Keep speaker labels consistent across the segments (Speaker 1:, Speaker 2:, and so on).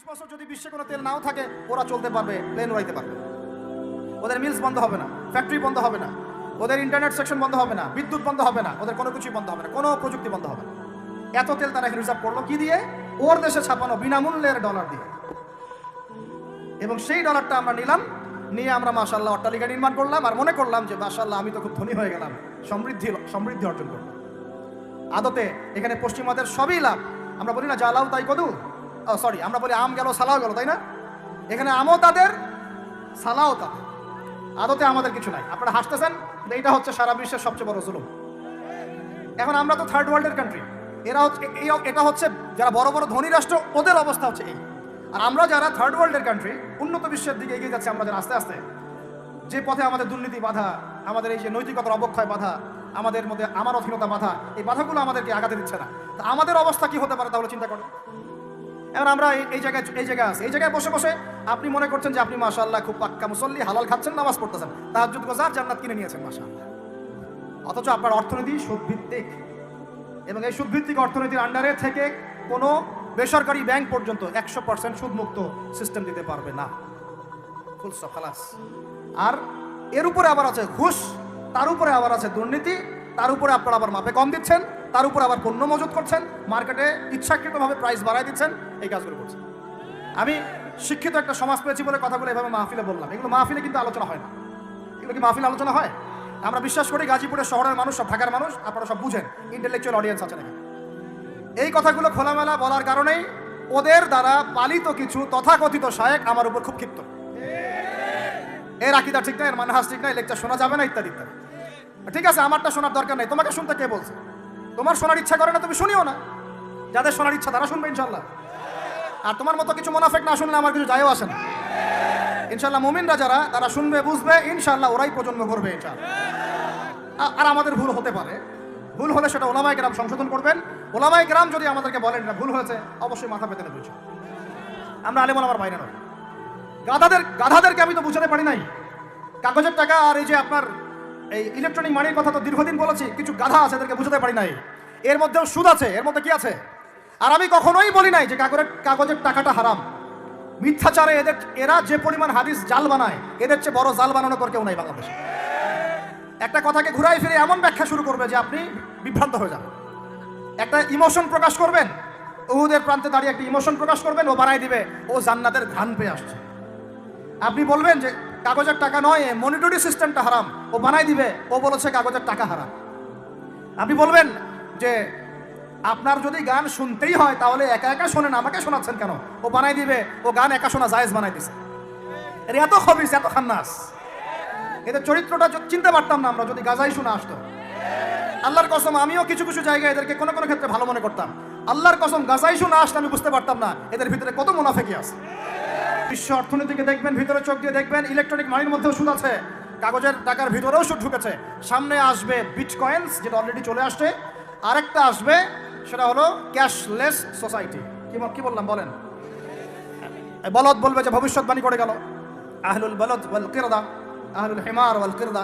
Speaker 1: বিশ বছর যদি বিশ্বে কোনো তেল নাও থাকে, ওরা চলতে পারবে প্লেন উড়াইতে পারবে। ওদের মিলস বন্ধ হবে না ফ্যাক্টরি বন্ধ হবে না, ওদের ইন্টারনেট সেকশন বন্ধ হবে না, বিদ্যুৎ বন্ধ হবে না, ওদের কোনো কিছুই বন্ধ হবে না, কোনো প্রযুক্তি বন্ধ হবে না। এত তেল তারা রিজার্ভ করল কি দিয়ে? ওর দেশে ছাপানো বিনামূল্যের ডলার দিয়ে। এবং সেই ডলারটা আমরা নিলাম, নিয়ে আমরা মাশাল্লাহ অট্টালিকা নির্মাণ করলাম আর মনে করলাম যে মাশাল্লাহ আমি তো খুব ধনী হয়ে গেলাম, সমৃদ্ধি সমৃদ্ধি অর্জন করলাম। আদতে এখানে পশ্চিমাদের সবই লাভ। আমরা বলি না জ্বালাও তাই কদু সরি আমরা বলি আম গেল, সালাও গেল, তাই না? এখানে আমও তাদের, সালাও তাদের। আদতে আমাদের কিছু নাই। আপনারা হাসতেছেন এইটা হচ্ছে সারা বিশ্বের সবচেয়ে বড় জুলুম। এখন আমরা তো থার্ড ওয়ার্ল্ডের কান্ট্রি এরা হচ্ছে এই- এটা হচ্ছে যারা বড় বড় ধনী রাষ্ট্র, ওদের অবস্থা হচ্ছে এই। আর আমরা যারা থার্ড ওয়ার্ল্ডের কান্ট্রি উন্নত বিশ্বের দিকে এগিয়ে যাচ্ছে আমরা যারা আস্তে আস্তে, যে পথে আমাদের দুর্নীতি বাধা, আমাদের এই যে নৈতিকতার অবক্ষয় বাধা, আমাদের মধ্যে আমার অধীনতা বাধা, এই বাধাগুলো আমাদেরকে আগাতে দিচ্ছে না। তা আমাদের অবস্থা কি হতে পারে তাহলে চিন্তা করো এখন আমরা এই- জায়গায় এই জায়গায় আছি। এই জায়গায় বসে বসে আপনি মনে করছেন যে আপনি মাশাআল্লাহ খুব পাক্কা মুসল্লি, হালাল খাচ্ছেন, নামাজ পড়তেছেন। তাহাজ্জুদ গোজার জান্নাত কিনে নিয়েছেন মাশাআল্লাহ। অথচ আপনার অর্থনীতি সুদভিত্তিক। এবং এই সুদভিত্তিক অর্থনীতির আন্ডারে থেকে কোনো বেসরকারি ব্যাংক পর্যন্ত একশো পার্সেন্ট সুদমুক্ত সিস্টেম দিতে পারবে না। খালাস আর এর উপরে আবার আছে ঘুষ, তার উপরে আবার আছে দুর্নীতি, তার উপরে আপনারা আবার মাপে কম দিচ্ছেন। তার উপর আবার পণ্য মজুত করছেন, মার্কেটে ইচ্ছাকৃতভাবে প্রাইস বাড়ায় দিচ্ছেন, এই কাজগুলো করছেন। আমি শিক্ষিত একটা সমাজ পেয়েছি বলে কথাগুলো এভাবে মাহফিলে বললাম। এগুলো মাহফিলে কিন্তু আলোচনা হয় না। এগুলো কি মাহফিলে আলোচনা হয়? আমরা বিশ্বাস করি গাজীপুরের শহরের মানুষ, সব ঢাকার মানুষ, আপনারা সব বুঝেন ইন্টেলেকচুয়াল অডিয়েন্স আছেন এখানে এই কথাগুলো খোলামেলা বলার কারণেই ওদের দ্বারা পালিত কিছু তথাকথিত শায়েক আমার উপর খুব ক্ষিপ্ত। এর আকিদা ঠিক না এর মানহাজ ঠিক না এই লেকচার শোনা যাবে না, ইত্যাদি ইত্যাদি। ঠিক আছে, আমারটা শোনার দরকার নেই। তোমাকে শুনতে কে বলছে? তোমার শোনার ইচ্ছা করে না, তুমি শুনিও না। যাদের শোনার ইচ্ছা তারা শুনবে, ইনশাল্লাহ। আর তোমার মতো কিছু মোনাফেক না শুনলে আমার কিছু যায়ও আসে না। ইনশাল্লাহ মুমিনরা যারা, তারা শুনবে, বুঝবে, ইনশাল্লাহ ওরাই প্রজন্ম করবে আ- আর আমাদের ভুল হতে পারে। ভুল হলে সেটা ওলামাই গ্রাম সংশোধন করবেন। ওলামাই গ্রাম যদি আমাদেরকে বলেন না ভুল হয়েছে, অবশ্যই মাথা পেতে নেবে আমরা আলেমন আমার বাইরে নয়। গাধাদের গাধাদেরকে আমি তো বুঝাতে পারি নাই। কাগজের টাকা আর এই যে আপনার এই ইলেকট্রনিক মানির কথা তো দীর্ঘদিন বলেছি, কিছু গাধা আছে, এদেরকে বুঝাতে পারি নাই। এর মধ্যেও সুদ আছে, এর মধ্যে কি আছে? আর আমি কখনোই বলি নাই যে কাগজের কাগজের টাকাটা হারাম। মিথ্যাচারে এদের, এরা যে পরিমাণ হাদিস জাল বানায়, এদের চেয়ে বড় জাল বানানো কর কেউ নাই বাংলাদেশে। একটা কথাকে ঘুরাই ফিরে এমন ব্যাখ্যা শুরু করবে যে আপনি বিভ্রান্ত হয়ে যাবেন। একটা ইমোশন প্রকাশ করবেন, উহুদের প্রান্তে দাঁড়িয়ে একটা ইমোশন প্রকাশ করবেন, ও বানাই দিবে, ও জান্নাতের ঘ্রাণ পেয়ে আসছে। আপনি বলবেন যে কাগজের টাকা নয় মনিটরি সিস্টেমটা হারাম, ও বানাই দিবে, ও বলেছে কাগজের টাকা হারাম। আপনি বলবেন যে আপনার যদি গান শুনতেই হয়, তাহলে একা একা শোনেন, আমাকে শোনাচ্ছেন কেন? ও বানাই দিবে, ও গান একা শোনা জায়েজ বানাই দিছে। এর এত খবিস, এত খান্নাস। এদের চরিত্রটা চিনতে পারতাম না আমরা, যদি গাজাই শুনে আসতো। আল্লাহর কসম, আমিও কিছু কিছু জায়গায় এদেরকে কোনো কোনো ক্ষেত্রে ভালো মনে করতাম। আল্লাহর কসম, গাজাই শুনে আসলে আমি বুঝতে পারতাম না, এদের ভিতরে কত মুনাফেকি আছে। বিশ্ব অর্থনীতিকে দেখবেন, ভিতরে চোখ দিয়ে দেখবেন, ইলেকট্রনিক মানির মধ্যেও সুদ আছে কাগজের টাকার ভিতরেও সুদ ঢুকেছে। সামনে আসবে বিটকয়েন্স যেটা অলরেডি চলে আসছে। আরেকটা আসবে, সেটা হলো ক্যাশলেস সোসাইটি কি কি বললাম, বলেন? বলদ বলবে যে ভবিষ্যৎবাণী করে গেল। আহলুল বলদ ওয়াল কিরদা, আহলুল হিমার ওয়াল কিরদা।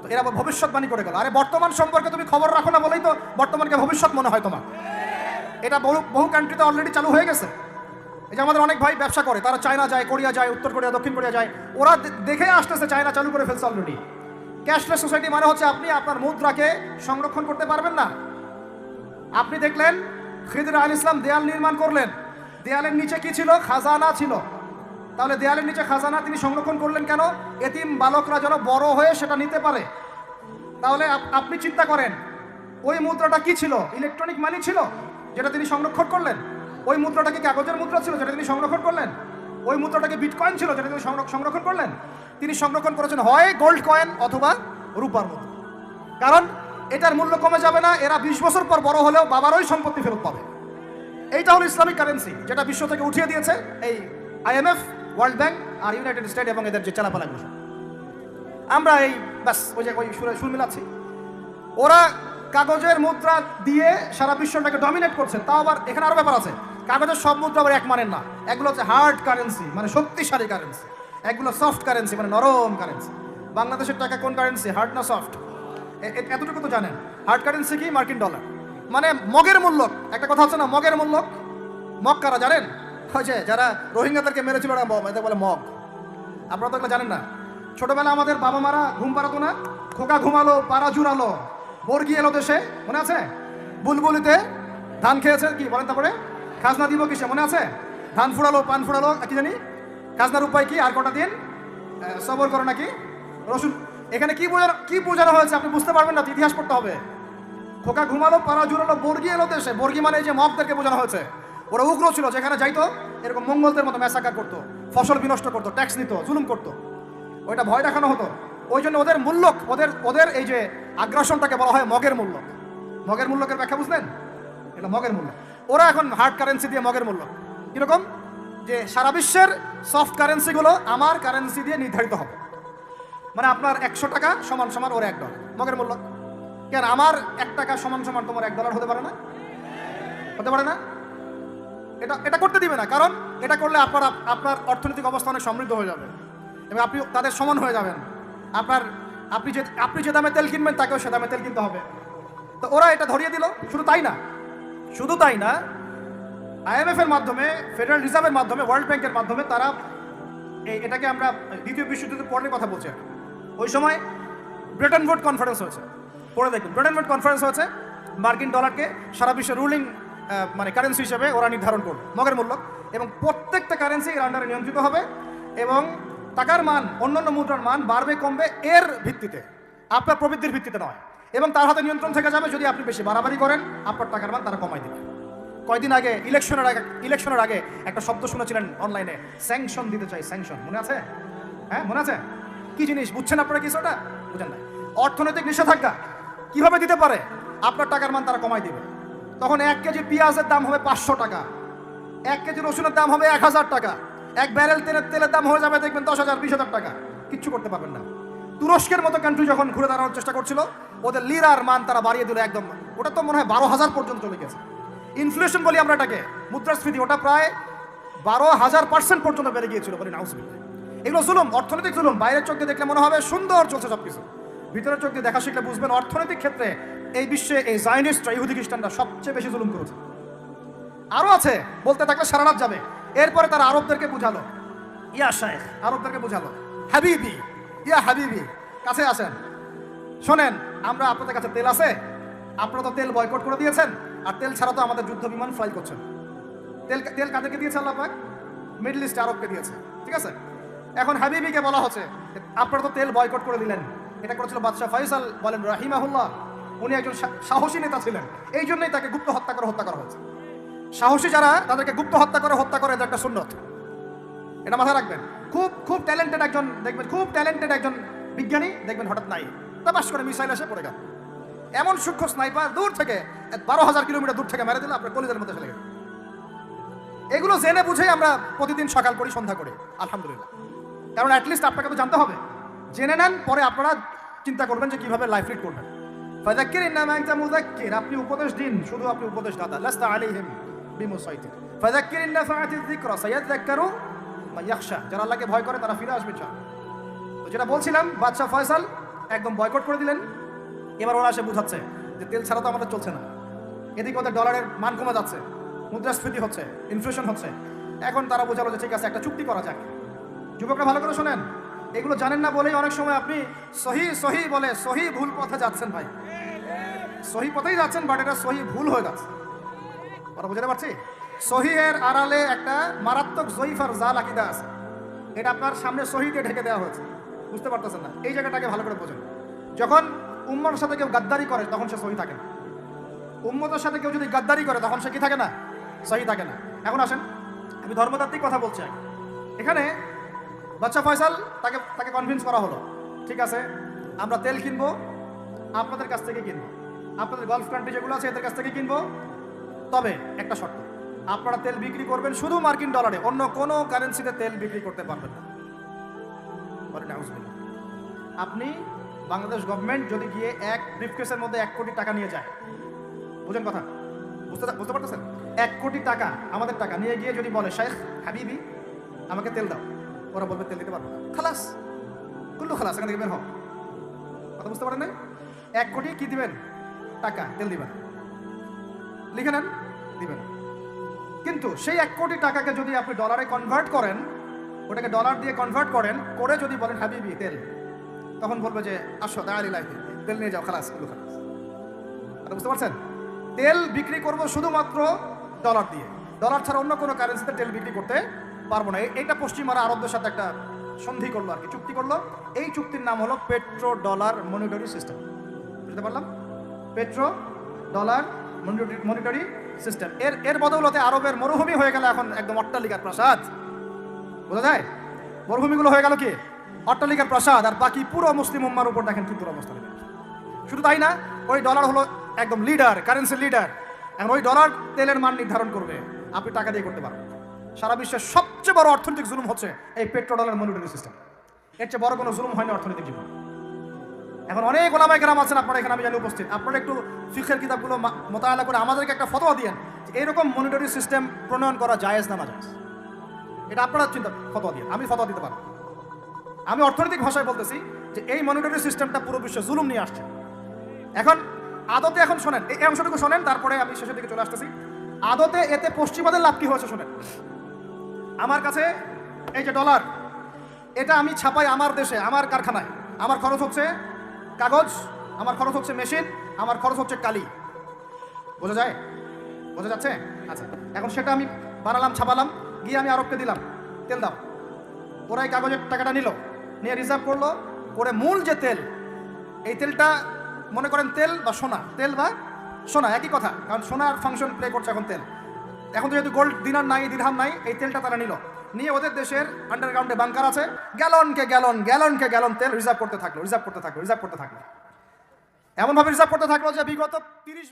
Speaker 1: তো এরা ভবিষ্যৎবাণী করে গেল। আরে বর্তমান সম্পর্কে তুমি খবর রাখো না বলেই তো বর্তমানকে ভবিষ্যৎ মনে হয় তোমার। এটা বহু বহু কান্ট্রিতে অলরেডি চালু হয়ে গেছে। এই যে আমাদের অনেক ভাই ব্যবসা করে, তারা চায়না যায়, কোরিয়া যায়, উত্তর কোরিয়া, দক্ষিণ কোরিয়া যায়। ওরা দেখে আসতেছে চায়না চালু করে ফেলছে অলরেডি ক্যাশলেস সোসাইটি মানে হচ্ছে আপনি আপনার মুদ্রাকে সংরক্ষণ করতে পারবেন না। আপনি দেখলেন? খিদির আল ইসলাম দেয়াল নির্মাণ করলেন। দেয়ালের নিচে কি ছিল? খাজানা ছিল। তাহলে দেয়ালের নিচে খাজানা তিনি সংরক্ষণ করলেন কেন? এতিম বালকরা যেন বড় হয়ে সেটা নিতে পারে। তাহলে আপনি চিন্তা করেন, ওই মুদ্রাটা কি ছিল? ইলেকট্রনিক মানি ছিল, যেটা তিনি সংরক্ষণ করলেন? ওই মুদ্রাটা কি কাগজের মুদ্রা ছিল, যেটা তিনি সংরক্ষণ করলেন? ওই মুদ্রাটা কি বিটকয়েন ছিল, যেটা তিনি সংরক্ষ- সংরক্ষণ করলেন? তিনি সংরক্ষণ করেছেন হয় গোল্ড কয়েন অথবা রূপার মুদ্রা কারণ এটার মূল্য কমে যাবে না, এরা বিশ বছর পর বড় হলেও বাবারই সম্পত্তি ফেরত পাবে। এইটা হলো ইসলামিক কারেন্সি যেটা বিশ্ব থেকে উঠিয়ে দিয়েছে এই আইএমএফ ওয়ার্ল্ড ব্যাংক আর ইউনাইটেড স্টেট এবং এদের যে চালাপালাগুলো। আমরা এই, ব্যাস, ওই যে ওই সুরে সুর মিলাচ্ছি। ওরা কাগজের মুদ্রা দিয়ে সারা বিশ্বটাকে ডমিনেট করছে, তাও আবার এখানে আরও ব্যাপার আছে। কাগজের সব মুদ্রা আবার এক মানের না। এগুলো হচ্ছে হার্ড কারেন্সি মানে শক্তিশালী কারেন্সি এগুলো সফট কারেন্সি মানে নরম কারেন্সি বাংলাদেশের টাকা কোন কারেন্সি হার্ড না সফট এতটুকু তো জানেন। হার্ড কারেন্সি কি? মার্কিন ডলার মানে মগের মূল্য একটা কথা হচ্ছে না, মগের মূল্য মগ কারা জানেন? হয়েছে যারা রোহিঙ্গাদেরকে মেরেছিল ওরা এদের বলে মগ। আপনারা তো এগুলো জানেন না। ছোটবেলা আমাদের বাবা মারা ঘুম পাড়াতো না? খোকা ঘুমালো, পাড়া জুড়ালো বর্গি এলো দেশে, মনে আছে? বুলবুলিতে ধান খেয়েছে কি, বলেন তারপরে? খাজনা দিব কিসে, মনে আছে? ধান ফুরালো, পান আর কি জানি? খাজনার উপায় কি? আর কটা দিন? সবর করো নাকি? রসুন এখানে কি বোঝানো কি বোঝানো হয়েছে? আপনি বুঝতে পারবেন না ইতিহাস পড়তে হবে। খোকা ঘুমালো পাড়া জুড়ালো বর্গি এলো দেশে। বর্গি মানে এই যে মগদেরকে বোঝানো হয়েছে। ওরা উগ্র ছিল, যেখানে যাইতো, এরকম মঙ্গলদের মতো ম্যাসাকার করতো, ফসল বিনষ্ট করতো, ট্যাক্স নিত, জুলুম করতো। ওইটা ভয় দেখানো হতো। ওই জন্য ওদের মূল্যক, ওদের ওদের এই যে আগ্রাসনটাকে বলা হয় মগের মূল্য মগের মূল্যকের ব্যাখ্যা বুঝলেন? এটা মগের মূল্য ওরা এখন হার্ড কারেন্সি দিয়ে মগের মূল্য কীরকম? যে সারা বিশ্বের সফট কারেন্সিগুলো আমার কারেন্সি দিয়ে নির্ধারিত হবে। মানে আপনার একশো টাকা সমান সমান ওর এক ডলার মগের মূল্য। কেন? আমার এক টাকা সমান সমান তোমার এক ডলার হতে পারে না? হতে পারে না? এটা এটা করতে দিবে না, কারণ এটা করলে আপনার আপনার অর্থনৈতিক অবস্থা অনেক সমৃদ্ধ হয়ে যাবে। এবং আপনি তাদের সমান হয়ে যাবেন। আপনার, আপনি যে আপনি যে দামে তেল কিনবেন, তাকেও সে দামে তেল কিনতে হবে। তো ওরা এটা ধরিয়ে দিল, শুধু তাই না? শুধু তাই না আইএমএফ এর মাধ্যমে ফেডারেল রিজার্ভের মাধ্যমে ওয়ার্ল্ড ব্যাংকের মাধ্যমে তারা এই, এটাকে আমরা দ্বিতীয় বিশ্বযুদ্ধের পরের কথা বলছি। ওই সময় ব্রিটেন ভোট কনফারেন্স হয়েছে। পড়ে দেখুন ব্রিটেন ভোট কনফারেন্স হয়েছে, মার্কিন ডলারকে সারা বিশ্বের রুলিং মানে কারেন্সি হিসেবে ওরা নির্ধারণ করবে মগের মূল্য। এবং প্রত্যেকটা কারেন্সি এর আন্ডারে নিয়ন্ত্রিত হবে এবং টাকার মান, অন্যান্য মুদ্রার মান বাড়বে, কমবে এর ভিত্তিতে। আপনার প্রবৃদ্ধির ভিত্তিতে নয়। এবং তার হাতে নিয়ন্ত্রণ থেকে যাবে যদি আপনি বেশি বাড়াবাড়ি করেন, আপনার টাকার মান তারা কমাই দেবে। কয়দিন আগে ইলেকশনের আগে ইলেকশনের আগে একটা শব্দ শুনেছিলেন অনলাইনে স্যাংশন দিতে চাই স্যাংশন মনে আছে? হ্যাঁ মনে আছে? কি জিনিস? বুঝছেন আপনারা কিছু ওটা বুঝেন না অর্থনৈতিক নিষেধাজ্ঞা কীভাবে দিতে পারে? আপনার টাকার মান তারা কমাই দিবে। তখন এক কেজি পেঁয়াজের দাম হবে পাঁচশো টাকা। এক কেজি রসুনের দাম হবে এক হাজার টাকা। এক ব্যারেল তেলের তেলের দাম হয়ে যাবে দেখবেন দশ হাজার, বিশ হাজার টাকা। কিচ্ছু করতে পারবেন না। তুরস্কের মতো কান্ট্রি যখন ঘুরে দাঁড়ানোর চেষ্টা করছিল, ওদের লিরার মান তারা বাড়িয়ে দিল একদম। ওটা তো মনে হয় বারো হাজার পর্যন্ত চলে গেছে। ইনফ্লেশন বলি আমরা এটাকে। মুদ্রাস্ফীতি, ওটা প্রায় বারো হাজার পার্সেন্ট পর্যন্ত বেড়ে গিয়েছিল বলি নাউসবিল্লাহ এগুলো জুলুম অর্থনৈতিক জুলুম। বাইরের চোখ দিয়ে দেখলে মনে হবে সুন্দর চলছে সব কিছু ভিতরের চোখ দিয়ে দেখা শিখলে বুঝবেন অর্থনৈতিক ক্ষেত্রে এই বিশ্বে এই জাইনিস্টরা ইহুদি খ্রিস্টানরা সবচেয়ে বেশি জুলুম করেছে। আরও আছে বলতে থাকলে সারা রাত যাবে। এরপরে তারা আরবদেরকে বুঝালো। ইয়া শায়েখ। আরবদেরকে বুঝালো। হাবিবি ইয়া হাবিবি কাছে আসেন। শোনেন আমরা আপনাদের কাছে তেল আছে। আপনারা তো তেল বয়কট করে দিয়েছেন আর তেল ছাড়া তো আমাদের যুদ্ধ বিমান ফ্লাই করছেন তেল তেল কাদেরকে দিয়েছে আল্লাহ পাক? মিডল ইস্ট আরবকে দিয়েছে। ঠিক আছে? এখন হাবিবিকে বলা হচ্ছে। আপনারা তো তেল বয়কট করে দিলেন। এটা করেছিল বাদশাহ ফয়সাল, বলেন রাহিমাহুল্লাহ। উনি একজন সাহসী নেতা ছিলেন। এই জন্যই তাকে গুপ্ত হত্যা করে হত্যা করা হয়েছে। সাহসী যারা, তাদেরকে গুপ্ত হত্যা করে হত্যা করে এটা একটা সুন্নত। এটা মাথায় রাখবেন। খুব খুব ট্যালেন্টেড একজন, দেখবেন, খুব ট্যালেন্টেড একজন বিজ্ঞানী, দেখবেন হঠাৎ নাই। তা পাশ করে মিসাইল এসে পড়ে গেল। এমন সূক্ষ্ম স্নাইপার দূর থেকে বারো হাজার কিলোমিটার দূর থেকে মেরে দিলে, আপনার কলিজের মধ্যে চলে গেল। এগুলো জেনে বুঝেই আমরা প্রতিদিন সকাল করি সন্ধ্যা করি। আলহামদুলিল্লাহ। কারণ অ্যাটলিস্ট আপনাকে তো জানতে হবে। জেনে নেন, পরে আপনারা চিন্তা করবেন যে কীভাবে লাইফ লিড করবেন। ফাজাক্কির ইন্নামা আনতা মুযাক্কির, আপনি উপদেশ দিন, শুধু আপনি উপদেশ দাতা, লাস্তা আলাইহিম বিমুসাইতির। ফাজাক্কির ইন্নাফাআতি যিকরা সায়াযাক্কারু ইয়াখশা, যারা আল্লাহকে ভয় করে, তারা ফিরে আসবে ইনশাআল্লাহ তো যেটা বলছিলাম, বাদশাহ ফয়সাল একদম বয়কট করে দিলেন। এবার ওরা এসে বুঝাচ্ছে যে তেল ছাড়া তো আমাদের চলছে না। এদিকে ওদের ডলারের মান কমে যাচ্ছে, মুদ্রাস্ফীতি হচ্ছে ইনফ্লেশন হচ্ছে। এখন তারা বোঝালো যে ঠিক আছে, একটা চুক্তি করা যাক। যুবকরা ভালো করে শোনেন। এগুলো জানেন না বলেই অনেক সময় আপনি সহি সহি বলে, সহি ভুল পথে যাচ্ছেন ভাই। সহি পথেই যাচ্ছেন বাট এটা সহি ভুল হয়ে যাচ্ছে। কথা বুঝতে পারছি? সহিহের আড়ালে একটা মারাত্মক জয়ীফার জাল আকিদা আছে। এটা আপনার সামনে সহিতে ঢেকে দেওয়া হয়েছে। বুঝতে পারতেছেন না? এই জায়গাটাকে ভালো করে বোঝেন। যখন উম্মর সাথে কেউ গাদ্দারি করে, তখন সে সহি থাকে না। উম্মতের সাথে কেউ যদি গাদ্দারি করে, তখন সে কি থাকে না? সহি থাকে না। এখন আসেন, আমি ধর্মতাত্ত্বিক কথা বলছি এখানে বাচ্চা ফয়সাল, তাকে তাকে কনভিন্স করা হলো। ঠিক আছে, আমরা তেল কিনবো, আপনাদের কাছ থেকে কিনবো। আপনাদের গলফ কান্ট্রি যেগুলো আছে, এদের কাছ থেকে কিনবো। তবে একটা শর্ত, আপনারা তেল বিক্রি করবেন শুধু মার্কিন ডলারে, অন্য কোনো কারেন্সিতে তেল বিক্রি করতে পারবেন না। আপনি বাংলাদেশ গভর্নমেন্ট যদি গিয়ে এক ব্রিফকেসের মধ্যে এক কোটি টাকা নিয়ে যায়, বুঝেন কথা? বুঝতে বুঝতে পারতেছেন? এক কোটি টাকা, আমাদের টাকা, নিয়ে গিয়ে যদি বলে শেখ হাবিবি, আমাকে তেল দাও। ওরা বলবে, তেল দিতে পারব না। খালাস, কুল্লু খালাস, এখান থেকে বের হও। কথা বুঝতে পারেন এক কোটি কি দিবেন? টাকা, তেল দিবেন লিখে নেন, দিবেন কিন্তু সেই এক কোটি টাকাকে যদি আপনি ডলারে কনভার্ট করেন, ওটাকে ডলার দিয়ে কনভার্ট করেন, করে যদি বলেন, হাবিবি, তেল। তখন বলবে যে, আসো দাঁড়ি লাইফে তেল নিয়ে যাও, খালাস এগুলো খালাস। আপনি বুঝতে পারছেন? তেল বিক্রি করব শুধুমাত্র ডলার দিয়ে। ডলার ছাড়া অন্য কোনো কারেন্সিতে তেল বিক্রি করতে পারব না। এ- এইটা পশ্চিমারা আরবদের সাথে একটা সন্ধি করল আর কি, চুক্তি করল। এই চুক্তির নাম হলো পেট্রো ডলার মনিটরি সিস্টেম। বুঝতে পারলাম? Petro dollar monetary system. এর এর বদৌলতে আরবের মরুভূমি হয়ে গেল এখন একদম অট্টালিকার প্রাসাদ। বোঝা যায়? মরুভূমিগুলো হয়ে গেল কি? অট্টালিকার প্রাসাদ আর বাকি পুরো মুসলিম উম্মার উপর দেখেন কি দুরবস্থা হয়ে শুধু তাই না, ওই ডলার হলো একদম লিডার কারেন্সির লিডার এখন ওই ডলার তেলের মান নির্ধারণ করবে। আপনি টাকা দিয়ে করতে পারবেন। সারা বিশ্বের সবচেয়ে বড় অর্থনৈতিক জুলুম হচ্ছে এই পেট্রো ডলার মনিটরি সিস্টেম। এর চেয়ে বড় কোনো জুলুম হয়নি অর্থনৈতিক জীবন। এখন অনেক ওলামাই গ্রাম আছেন, আপনারা এখানে আমি জানি উপস্থিত। আপনারা একটু ফিখের কিতাবগুলো মা- মোতায়েলা করে আমাদেরকে একটা ফতোয়া দিয়েন যে এরকম মনিটরি সিস্টেম প্রণয়ন করা জায়েজ না জায়েজ এটা আপনারা চিন্তা, ফতোয়া দিয়ে আমি ফতোয়া দিতে পারব। আমি অর্থনৈতিক ভাষায় বলতেছি যে এই মনিটরি সিস্টেমটা পুরো বিশ্বে জুলুম নিয়ে আসছে। এখন আদতে এখন শোনেন, এই অংশটুকু শোনেন, তারপরে আমি শেষের দিকে চলে আসতেছি। আদতে এতে পশ্চিমাদের লাভ কি হয়েছে শোনেন। আমার কাছে এই যে ডলার এটা আমি ছাপাই আমার দেশে, আমার কারখানায়। আমার খরচ হচ্ছে কাগজ, আমার খরচ হচ্ছে মেশিন আমার খরচ হচ্ছে কালি। বোঝা যায়? বোঝা যাচ্ছে? আচ্ছা এখন সেটা আমি বানালাম ছাপালাম, গিয়ে আমি আরবকে দিলাম। তেল দাও। ওরা এই কাগজের টাকাটা নিল, নিয়ে রিজার্ভ করল। করে মূল যে তেল, এই তেলটা মনে করেন তেল বা সোনা, তেল বা সোনা, একই কথা, কারণ সোনার ফাংশন প্লে করছে এখন তেল। এখন তো যেহেতু গোল্ড দিনার নাই, দিধাম নাই, এই তেলটা তারা নিল। নিয়ে ওদের দেশের আন্ডারগ্রাউন্ডে বাংকার আছে। গ্যালনকে গ্যালন গ্যালনকে গ্যালন তেল রিজার্ভ করতে থাকল রিজার্ভ করতে থাকল রিজার্ভ করতে থাকল। এমনভাবে রিজার্ভ করতে থাকল যে বিগত তিরিশ